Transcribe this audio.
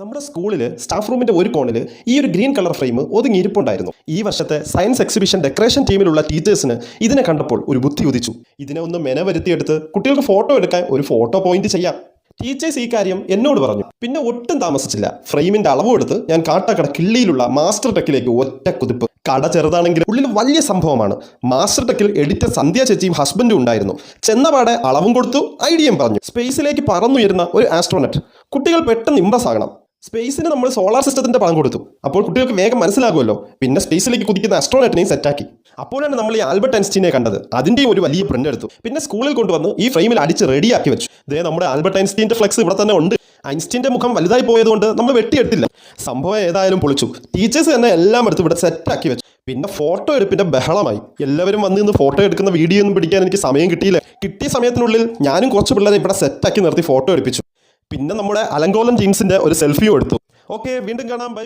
നമ്മുടെ സ്കൂളിൽ സ്റ്റാഫ് റൂമിന്റെ ഒരു കോണിൽ ഈ ഒരു ഗ്രീൻ കളർ ഫ്രെയിം ഒതുങ്ങിയിരിപ്പുണ്ടായിരുന്നു ഈ വർഷത്തെ സയൻസ് എക്സിബിഷൻ ഡെക്കറേഷൻ ടീമിലുള്ള ടീച്ചേഴ്സിന് ഇതിനെ കണ്ടപ്പോൾ ഒരു ബുദ്ധി ഉദിച്ചു. ഇതിനെ ഒന്ന് മെന വരുത്തിയെടുത്ത് കുട്ടികൾക്ക് ഫോട്ടോ എടുക്കാൻ ഒരു ഫോട്ടോ പോയിന്റ് ചെയ്യാം. ടീച്ചേഴ്സ് ഈ കാര്യം എന്നോട് പറഞ്ഞു. പിന്നെ ഒട്ടും താമസിച്ചില്ല. ഫ്രെയിമിന്റെ അളവ് എടുത്ത് ഞാൻ കാട്ടാക്കട കിള്ളിയിലുള്ള മാസ്റ്റർ ടെക്കിലേക്ക് ഒറ്റ കുതിപ്പ്. കട ചെറുതാണെങ്കിൽ ഉള്ളിൽ വലിയ സംഭവമാണ്. മാസ്റ്റർ ടെക്കിൽ എഡിറ്റർ സന്ധ്യ ചേച്ചിയും ഹസ്ബൻഡും ഉണ്ടായിരുന്നു. ചെന്നപാടെ അളവും കൊടുത്തു ഐഡിയയും പറഞ്ഞു. സ്പേസിലേക്ക് പറന്നുയരുന്ന ഒരു ആസ്ട്രോനറ്റ് കുട്ടികൾ പെട്ടെന്ന് ഇമ്പ്രസ് ആകണം. സ്പേസിന് നമ്മൾ സോളാർ സിസ്റ്റത്തിന്റെ പണം കൊടുത്തു. അപ്പോൾ കുട്ടികൾക്ക് വേഗം മനസ്സിലാകുമല്ലോ. പിന്നെ സ്പേസിലേക്ക് കുതിക്കുന്ന ആസ്ട്രോനറ്റിനെയും സെറ്റാക്കി അപ്പോഴാണ് നമ്മൾ ഈ ആൽബർട്ട് ഐൻസ്റ്റീനെ കണ്ടത്. അതിന്റെയും ഒരു വലിയ പ്രിന്റ് എടുത്തു. പിന്നെ സ്കൂളിൽ കൊണ്ടുവന്ന് ഈ ഫ്രെയിമിൽ അടിച്ച് റെഡിയാക്കി വെച്ചു. ഇതേ നമ്മുടെ ആൽബർട്ട് ഐൻസ്റ്റീന്റെ ഫ്ലക്സ് ഇവിടെ തന്നെ ഉണ്ട്. ഐൻസ്റ്റീന്റെ മുഖം വലുതായി പോയതുകൊണ്ട് നമ്മൾ വെട്ടിയെടുത്തില്ല സംഭവം ഏതായാലും പൊളിച്ചു. ടീച്ചേഴ്സ് തന്നെ എല്ലാം എടുത്ത് ഇവിടെ സെറ്റാക്കി വെച്ചു. പിന്നെ ഫോട്ടോ എടുപ്പിന്റെ ബഹളമായി. എല്ലാവരും വന്ന് നിന്ന് ഫോട്ടോ എടുക്കുന്ന വീഡിയോ ഒന്നും പിടിക്കാൻ എനിക്ക് സമയം കിട്ടിയില്ല. കിട്ടിയ സമയത്തിനുള്ളിൽ ഞാനും കുറച്ച് പിള്ളേരെ ഇവിടെ സെറ്റാക്കി നിർത്തി ഫോട്ടോ എടുപ്പിച്ചു. പിന്നെ നമ്മുടെ അലങ്കോലം ജീൻസിന്റെ ഒരു സെൽഫിയും എടുത്തു. ഓക്കെ വീണ്ടും കാണാം. ബൈ.